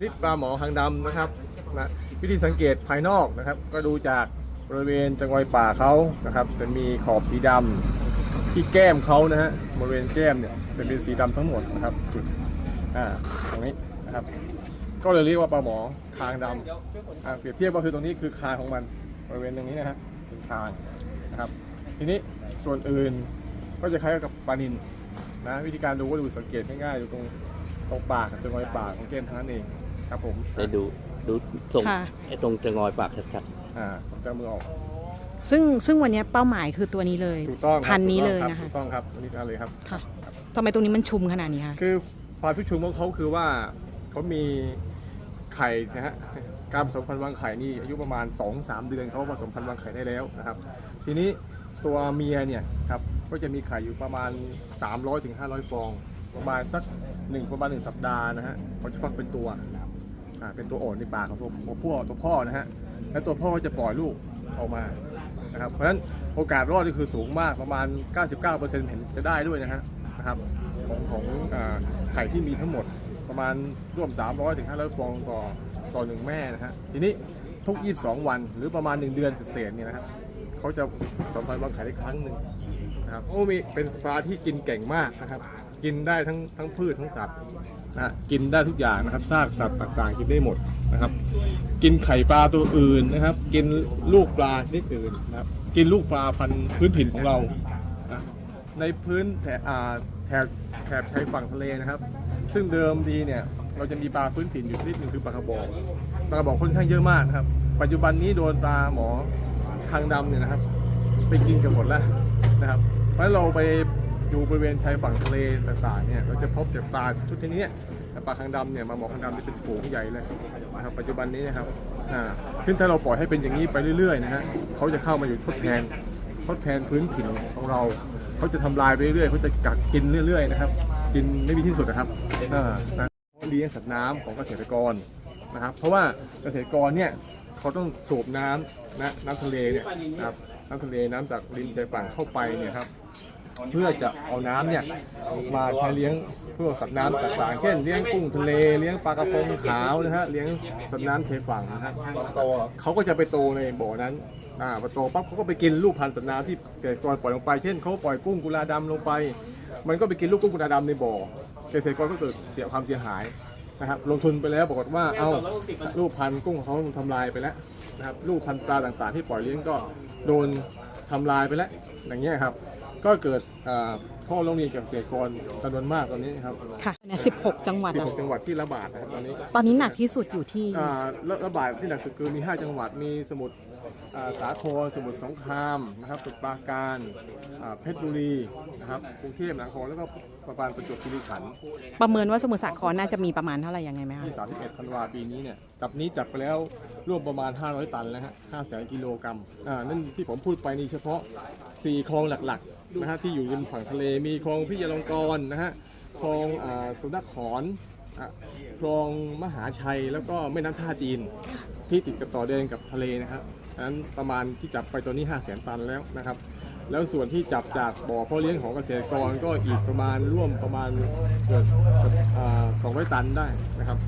นี่ปลาหมอหางดำนะครับนะวิธีสังเกตภายนอกนะครับ ก็ดูจากบริเวณจังหอยป่าเขานะครับ จะมีขอบสีดำที่แก้มเขานะฮะบริเวณแก้มเนี่ยจะเป็นสีดำทั้งหมดนะครับจุดอ่าตรงนี้นะครับ ก็เลยเรียกว่าปลาหมอคางดำอ่าเปรียบเทียบก็คือตรงนี้คือคางของมันบริเวณตรงนี้นะฮะเป็นคางนะครับ ทีนี้ส่วนอื่นก็จะคล้ายกับปลานินนะวิธีการดูก็ดูสังเกตง่ายๆดูตรงตรงปากกับตรงรอยปากของแก้มเท่านั้นเอง ครับผมไปดูดูส่งค่ะ ไอ้ตรงจะงอยปากชัดอ่าผมจะเอามือออกซึ่งซึ่งวันนี้เป้าหมายคือตัวนี้เลย ถูกต้องครับพันนี้ถูกเลต้องยรับนะคะถูกต้องครับอันนี้กันเลยครับ ค่ะทำไมตรงนี้มันชุมขนาดนี้คะ คือความพิชุมของเขาคือว่าเขามีไข่นะฮะการผสมพันธุ์วางไข่นี่อายุประมาณ 2-3 เดือนเขาผสมพันธุ์วางไข่ได้แล้วนะครับ ทีนี้ตัวเมียเนี่ยครับก็จะมีไข่อยู่ประมาณ 300-500ถึง500ฟอง ประมาณสักหนึ่งประมาณหนึ่งสัปดาห์นะฮะเขาจะฟักเป็นตัว อ่าเป็นตัวอ่อนในปากของตัวตัวพ่อตัวพ่อนะฮะแล้วตัวพ่อจะปล่อยลูกออกมานะครับเพราะฉะนั้นโอกาสรอดนี่คือสูงมากประมาณ 99%เห็นจะได้ด้วยนะฮะนะครับของของอาไข่ที่มีทั้งหมดประมาณร่วม 300ถึง500ฟองต่อต่อหนึ่งแม่นะฮะทีนี้ทุก 22 วันหรือประมาณ 1 เดือนเศษเนี่ยนะครับเขาจะสัมพันธ์วางไข่ได้ครั้งหนึ่งนะครับโอ้มีเป็นปลาที่กินเก่งมากนะครับ กินได้ทั้งทั้งพืชทั้งสัตว์ นะกินได้ทุกอย่างนะครับซากสัตว์ต่างๆ กินได้หมดนะครับ กินไข่ปลาตัวอื่นนะครับ กินลูกปลาชนิดอื่นนะครับ กินลูกปลาพันธุ์พื้นถิ่นของเรานะในพื้นแถบแถบชายฝั่งทะเลนะครับ ซึ่งเดิมดีเนี่ยเราจะมีปลาพื้นถิ่นอยู่ชนิดหนึ่งคือปลากระบอกปลากระบอกค่อนข้างเยอะมากนะครับ ปัจจุบันนี้โดนปลาหมอทางดำเนี่ยนะครับ ไปกินกันหมดแล้วนะครับ เพราะเราไป ดูบริเวณชายฝั่งทะเลต่างๆเนี่ยเราจะพบแต่ปลาชุดชนี้แต่ปลาคางดำเนี่ยมาหมอคางดำจะเป็นฝูงใหญ่เลยนะครับปัจจุบันนี้นะครับอ่าซึ่งถ้าเราปล่อยให้เป็นอย่างนี้ไปเรื่อยๆนะฮะเขาจะเข้ามาอยู่ทดแทนทดแทนพื้นถิ่นของเราเขาจะทำลายไปเรื่อยๆเขาจะกัดกินเรื่อยๆนะครับกินไม่มีที่สุดนะครับเออนะเลี้ยงสัตว์น้ำของเกษตรกรนะครับ เพราะว่าเกษตรกรเนี่ยเขาต้องสูบน้ำนะน้ำทะเลเนี่ยครับน้ำทะเลน้ำจากริมชายฝั่งเข้าไปเนี่ยครับ เพื่อจะเอาน้ำเนี่ยมาใช้เลี้ยงพวกสัตว์น้ำต่างๆ เช่นเลี้ยงกุ้งทะเลเลี้ยงปลากระพงขาวนะฮะเลี้ยงสัตว์น้ำชายฝั่งนะฮะเขาก็จะไปโตในบ่อนั้นอ่าพอโตปั๊บเขาก็ไปกินลูกพันธุ์สัตว์น้ำที่เกษตรกรปล่อยลงไปเช่นเขาปล่อยกุ้งกุลาดำลงไป มันก็ไปกินลูกกุ้งกุลาดำในบ่อเกษตรกรก็เกิดเสียความเสียหายนะครับลงทุนไปแล้วปรากฏว่าเอ้าลูกพันธุ์กุ้งเขาทำลายไปแล้วนะครับลูกพันธุ์ปลาต่างๆ ที่ปล่อยเลี้ยงก็โดนทำลายไปแล้วอย่างเงี้ยครับ ก็เกิดอ่าข้อร้องเรียนกับเกษตรกรจำนวนมากตอนนี้ครับค่ะเนี่ย16 จังหวัดอะ16จังหวัดที่ระบาดนะครับตอนนี้ตอนนี้หนักที่สุดอยู่ที่ อ่าระระบาดที่หนักสุดคือมี 5 จังหวัดมีสมุทรอ่าสาครสมุทรสงครามนะครับสมุทรปราการอ่าเพชรบุรีนะครับกรุงเทพมหานครแล้วก็ประมาณประจวบคีรีขันธ์ประเมินว่าสมุทรสาครน่าจะมีประมาณเท่าไหร่ยังไงไหมคะ ที่ 31 ธันวาปีนี้เนี่ยจับนี้จับไปแล้วรวมประมาณ 500 ตันแล้วฮะ5แสนกิโลกรัมอ่านั่นที่ผมพูดไปนี่เฉพาะ 4 คลองหลักๆ นะฮะที่อยู่ริมฝั่งทะเลมีคลองพิยาลงกรณ์นะฮะคลองอ่าสุนัขขอนอะคลองมหาชัยแล้วก็แม่น้ำท่าจีน ที่ติดกับต่อเดินกับทะเลนะครับอันนั้นประมาณที่จับไปตัวนี้ 5 0 0แสนตันแล้วนะครับ แล้วส่วนที่จับจากบ่อเพาะเลี้ยงของเกษตรกรก็อีกประมาณร่วมประมาณเกือบ200ตันได้นะครับ